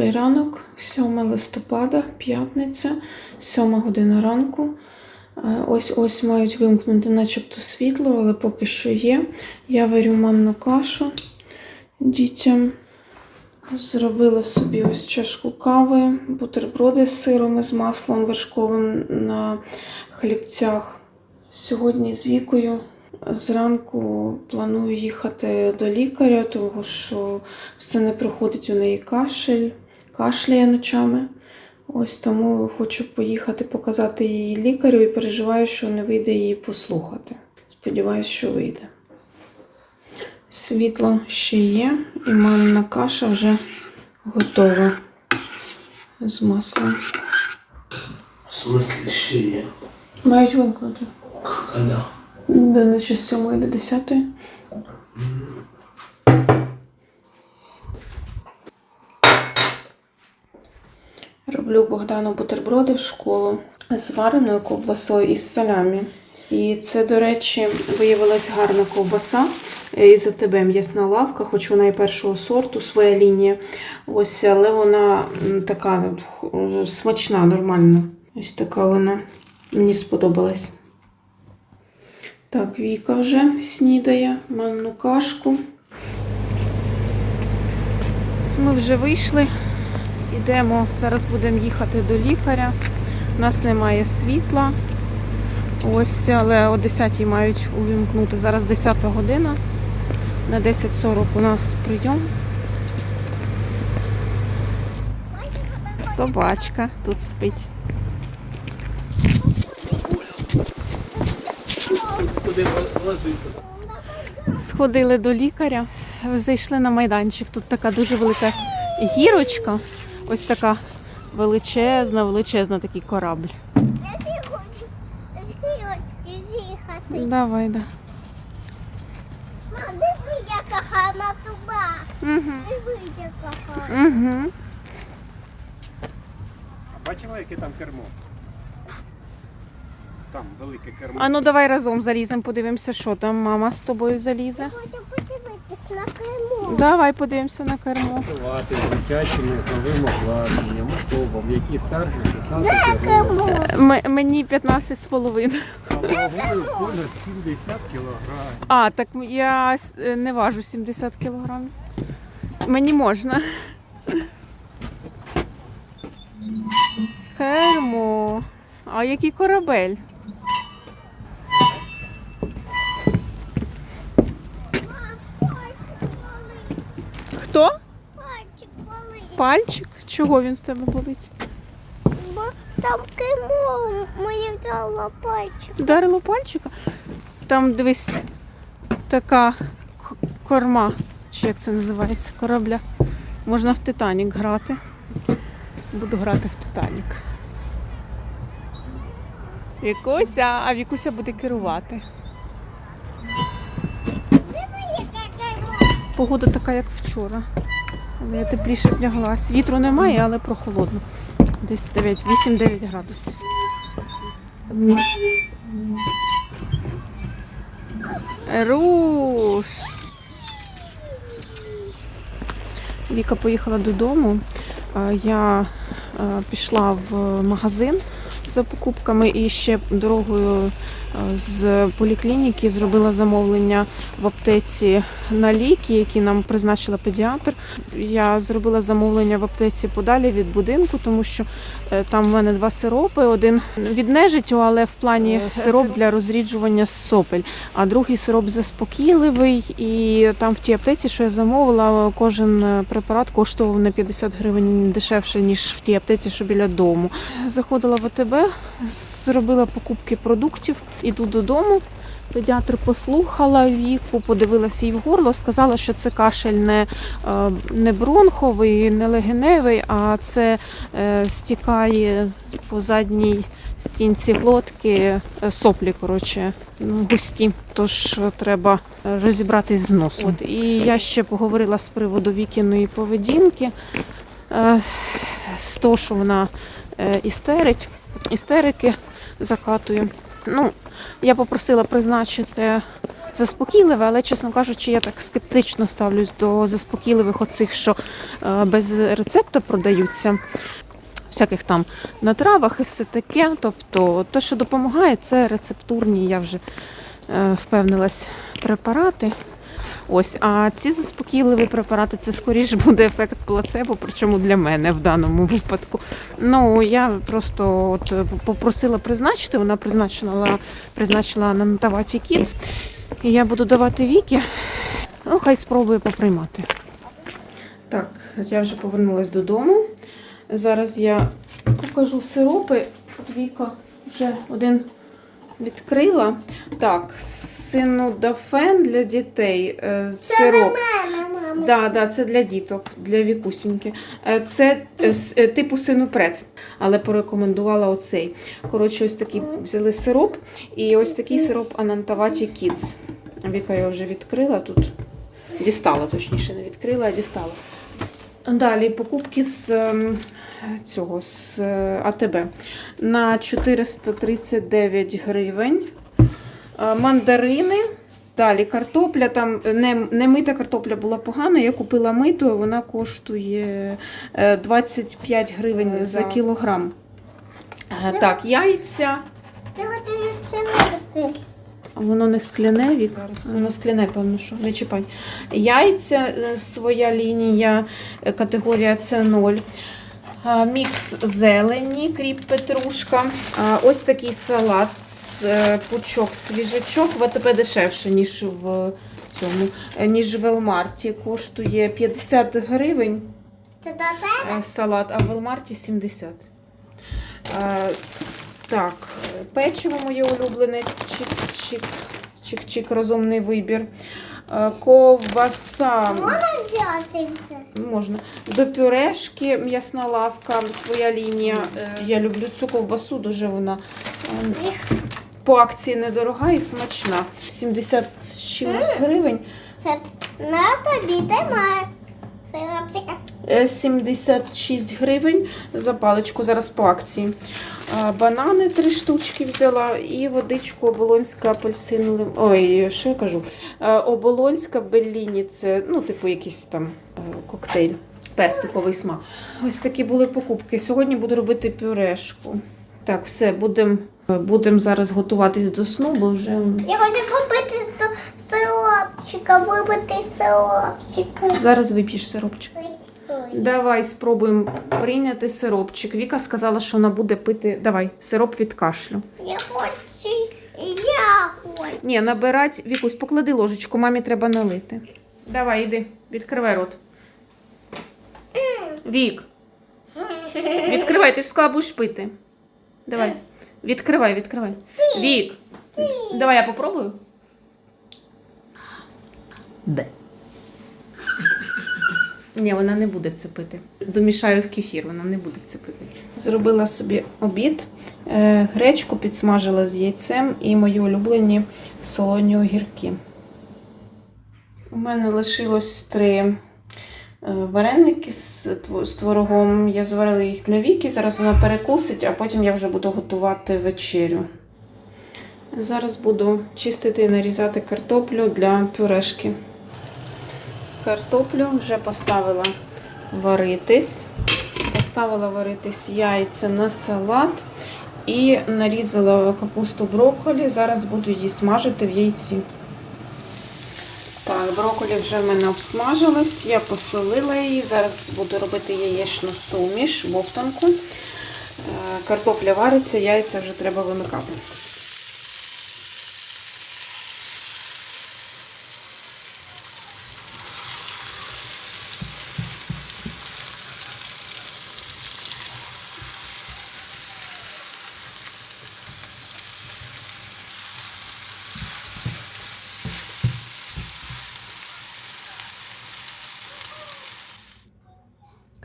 Добрий ранок, 7 листопада, п'ятниця, 7 година ранку. Е, Ось ось мають вимкнути начебто світло, але поки що є. Я варю манну кашу дітям. Зробила собі ось чашку кави, бутерброди з сиром і з маслом вершковим на хлібцях. Сьогодні з вікою зранку планую їхати до лікаря, тому що все не проходить у неї кашель, кашляє ночами. Ось тому хочу поїхати показати її лікарю і переживаю, що не вийде її послухати. Сподіваюсь, що вийде. Світло ще є, і манна каша вже готова з маслом. В смысле ще є? Мають вимкнути. Когда? До наче з 7 до 10. Роблю Богдану бутерброди в школу з вареною ковбасою і з салямі. І це, до речі, виявилась гарна ковбаса. Із АТБ м'ясна лавка, хоч вона і першого сорту, своя лінія. Ось, але вона така смачна, нормальна. Ось така вона. Мені сподобалась. Так, Віка вже снідає манну кашку. Ми вже вийшли. Йдемо, зараз будемо їхати до лікаря. У нас немає світла. Ось, але о 10 мають увімкнути. Зараз 10 година. На 10.40 у нас прийом. Собачка тут спить. Сходили до лікаря, зайшли на майданчик. Тут така дуже велика гірочка. Ось така величезна, величезна такий корабль. Я хочу з'їхати. Давай, да. Мам, диви, яка гарна туба. Угу. Диви, яка гарна. Угу. Бачила, яке там кермо? Там велике кермо. А ну давай разом заліземо, подивимося, що там мама з тобою залізе. Хочу подивитись на Криму. Давай подивимося на кермо. Працювати з дитячими новим обладнанням, особам, які старші 16 років. М- мені 15 з половиною. А вагою понад 70 кілограмів. А, так я с- е, не важу 70 кілограмів. Мені можна. Кермо. А який корабель? Хто? Пальчик болить. Пальчик? Чого він в тебе болить? Бо там Криму мені взяла пальчик. Вдарило пальчика? Там дивись така корма, чи як це називається, корабля. Можна в Титанік грати. Буду грати в Титанік. Вікуся, а Вікуся буде керувати. Погода така, як вчора. Але я тепліше вдяглась. Вітру немає, але прохолодно. Десь 8-9 градусів. Руш. Віка поїхала додому. Е, Я е, пішла в магазин за покупками і ще дорогою е, з поліклініки зробила замовлення в аптеці на ліки, які нам призначила педіатр. Я зробила замовлення в аптеці подалі від будинку, тому що е, там в мене два сиропи. Один від нежиттю, але в плані сироп для розріджування сопель а другий сироп заспокійливий. І там в тій аптеці, що я замовила, кожен е, препарат коштував на 50 гривень дешевше, ніж в тій аптеці, що біля дому. Заходила в АТБ, зробила покупки продуктів, іду додому. Педіатр послухала віку, подивилася їй в горло, сказала, що це кашель не, е, не бронховий, не легеневий, а це е, стікає по задній стінці глотки е, соплі, коротше, ну, густі. Тож треба розібратись з носом. От, і я ще поговорила з приводу вікіної поведінки, з того, що вона істерить, істерики закатує. Ну, я попросила призначити заспокійливе, але, чесно кажучи, я так скептично ставлюсь до заспокійливих оцих, що е, без рецепту продаються. Всяких там на травах і все таке. Тобто, те, що допомагає, це рецептурні, я вже е, впевнилась, препарати. Ось, а ці заспокійливі препарати це скоріш буде ефект плацебо, причому для мене в даному випадку. Ну я просто от попросила призначити, вона призначила, призначила на Натаваті Kids. І я буду давати віки. Ну, хай спробує поприймати. Так, я вже повернулася додому. Зараз я покажу сиропи. От Віка вже один відкрила. Так, синудафен для дітей. Е, Сироп. Да, да, це для діток, для вікусіньки. Е, Це е, с- е, типу синупред, але порекомендувала оцей. Коротше, ось такий взяли сироп, і ось такий сироп Анантаваті Kids. Віка його вже відкрила тут. Дістала, точніше, не відкрила, а дістала. Далі покупки з ем, цього з е, АТБ на 439 гривень. Е, Мандарини. Далі картопля, там не, не мита картопля була погана, я купила миту, вона коштує е, 25 гривень за кілограм. Е, Так, яйця. Я хочу. Воно не скляне вік. Воно скляне, певно, що не чіпай. Яйця, е, своя лінія, е, категорія С0. А, Мікс зелені, кріп петрушка. Ось такий салат, з, е, пучок свіжачок. В АТБ дешевше, ніж в цьому, е, ніж в Елмарті. Коштує 50 гривень е, салат, а в Велмарті 70. Е, Так, печиво моє улюблене, чик-чик, чик-чик, розумний вибір. Е, Ковбаса Можна взяти все? можна. До пюрешки м'ясна лавка, своя лінія. Е, Я люблю цю ковбасу, дуже вона е, по акції недорога і смачна. 70 з чимось гривень. Це на тобі тримає. Сиропчика. Е, 76 гривень за паличку зараз по акції. Банани три штучки взяла і водичку оболонська апельсин. Ой, що я кажу? Оболонська Белліні, це ну, типу якийсь там е, коктейль. Персиковий смак. Ось такі були покупки. Сьогодні буду робити пюрешку. Так, все, будемо будем зараз готуватись до сну, бо вже Я хочу купити сиропчика, вибити сиропчика. зараз вип'єш сиропчик. Ой. Давай спробуємо прийняти сиропчик. Віка сказала, що вона буде пити. Давай, сироп від кашлю. Я хочу, я хочу. Ні, набирать. Вікусь, поклади ложечку, мамі треба налити. Давай, іди, відкривай рот. Вік. Відкривай, ти ж сказала, будеш пити. Давай. Відкривай, відкривай. Вік. Давай я попробую. Де? Ні, вона не буде це пити. Домішаю в кефір, вона не буде це пити. Зробила собі обід, е, гречку підсмажила з яйцем і мої улюблені солоні огірки. У мене лишилось три е, вареники з творогом. Я зварила їх для віки. Зараз вона перекусить, а потім я вже буду готувати вечерю. Зараз буду чистити і нарізати картоплю для пюрешки. Картоплю вже поставила варитись. Поставила варитись яйця на салат і нарізала капусту брокколі. Зараз буду її смажити в яйці. Так, брокколі вже в мене обсмажилась, я посолила її. Зараз буду робити яєчну суміш, вовтанку. Е, Картопля вариться, яйця вже треба вимикати.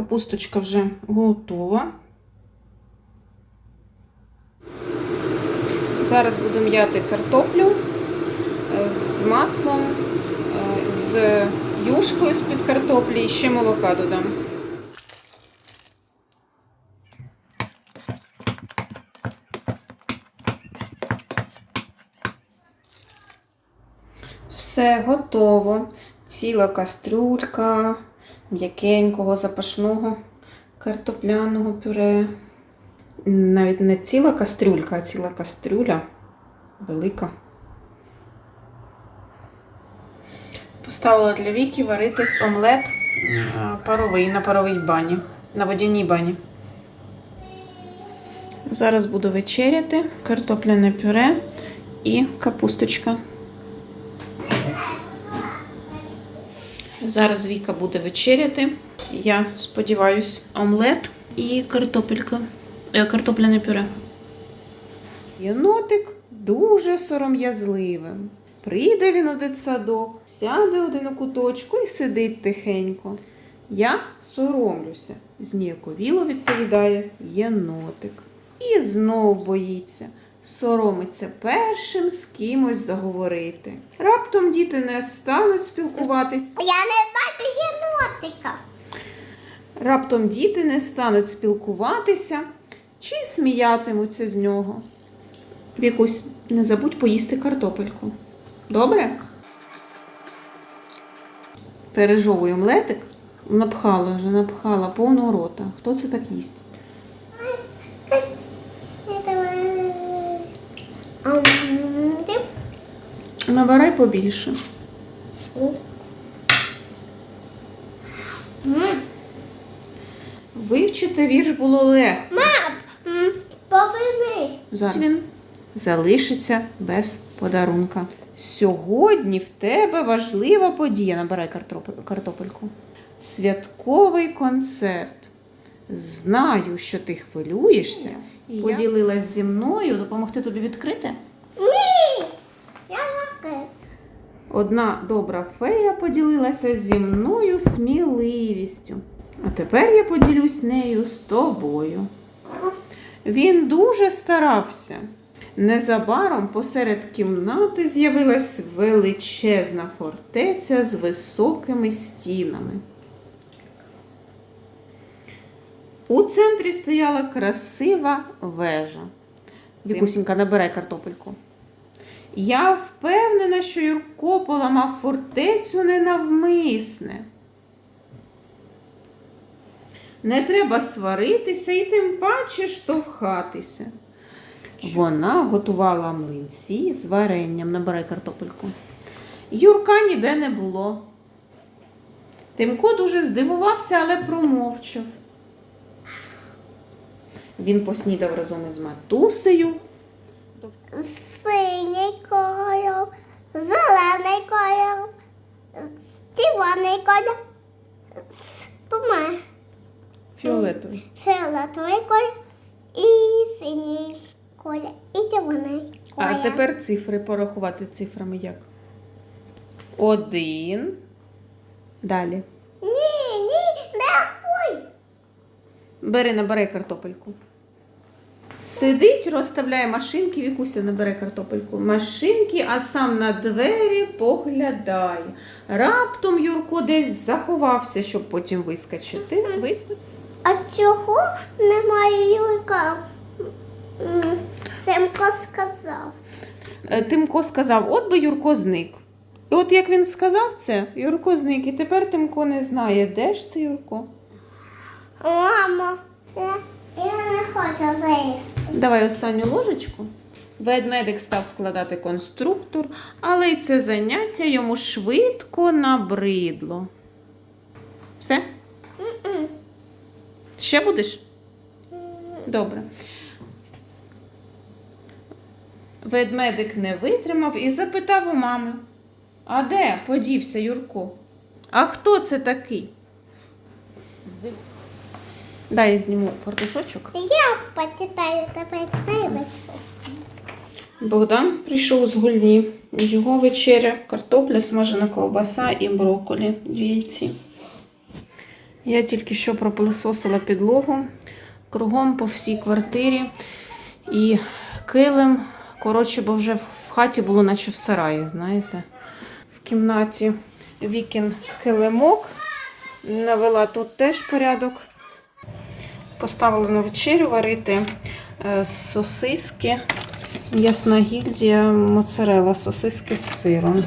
Капусточка вже готова. Зараз буду м'яти картоплю е, з маслом, е, з юшкою з-під картоплі і ще молока додам. Все готово. Ціла кастрюлька м'якенького запашного картопляного пюре. Навіть не ціла кастрюлька, а ціла кастрюля велика. Поставила для Віки варитись омлет паровий на паровій бані, на водяній бані. Зараз буду вечеряти картопляне пюре і капусточка. Зараз Віка буде вечеряти. Я сподіваюсь, омлет і картопелька. Е, картопляне пюре. Єнотик дуже сором'язливим. Прийде він у дитсадок, сяде один у куточку і сидить тихенько. Я соромлюся, зніяковіло відповідає єнотик. І знов боїться, соромиться першим з кимось заговорити. Раптом діти не стануть спілкуватись. Я не бачу єнотика. Раптом діти не стануть спілкуватися чи сміятимуться з нього. Вікусь, не забудь поїсти картопельку. Добре? Пережовую омлетик. Напхала вже, напхала повного рота. Хто це так їсть? Ам, ти- Набирай побільше. Вивчити вірш було легко. Мам, м, поверни. Зараз він залишиться без подарунка. Сьогодні в тебе важлива подія. Набирай картопельку. Святковий концерт. Знаю, що ти хвилюєшся. Поділилась зі мною допомогти тобі відкрити. Ні. Я лаки. Одна добра фея поділилася зі мною сміливістю. А тепер я поділюсь нею з тобою. Він дуже старався. Незабаром посеред кімнати з'явилась величезна фортеця з високими стінами. У центрі стояла красива вежа. Вікусінька, набирай картопельку. Я впевнена, що Юрко поламав фортецю ненавмисне. Не треба сваритися і тим паче штовхатися. Вона готувала млинці з варенням. Набирай картопельку. Юрка ніде не було. Тимко дуже здивувався, але промовчав. Він поснідав разом із матусею. Синій кольор, зелений кольор, червоний кольор, помай, Фіолетовий. фіолетовий кольор і синій кольор, і червоний кольор. А тепер цифри порахувати цифрами як? Один. Далі. Ні, ні, не рахуй. Бери, набирай картопельку. Сидить, розставляє машинки, Вікуся набере картопельку. Машинки, а сам на двері поглядає. Раптом Юрко десь заховався, щоб потім вискочити. Вис- А чого немає Юрка? М, Семко сказав. Е, Тимко сказав, от би Юрко зник. І от як він сказав це, Юрко зник. І тепер Тимко не знає, де ж це Юрко. Не хочу заїсти. Давай останню ложечку. Ведмедик став складати конструктор, але й це заняття йому швидко набридло. Все? М-м. Ще будеш? Добре. Ведмедик не витримав і запитав у мами: А де подівся Юрко? А хто це такий? Здив... Дай я зніму фартушочок. Я почитаю тебе тебе. Богдан прийшов з гульні. Його вечеря, картопля, смажена ковбаса і брокколі в яйці. Я тільки що пропилисосила підлогу кругом по всій квартирі. І килим, коротше, бо вже в хаті було, наче в сараї, знаєте. В кімнаті вікін килимок. Навела тут теж порядок. Поставили на вечерю варити е, сосиски. Ясна гільдія моцарела, сосиски з сиром.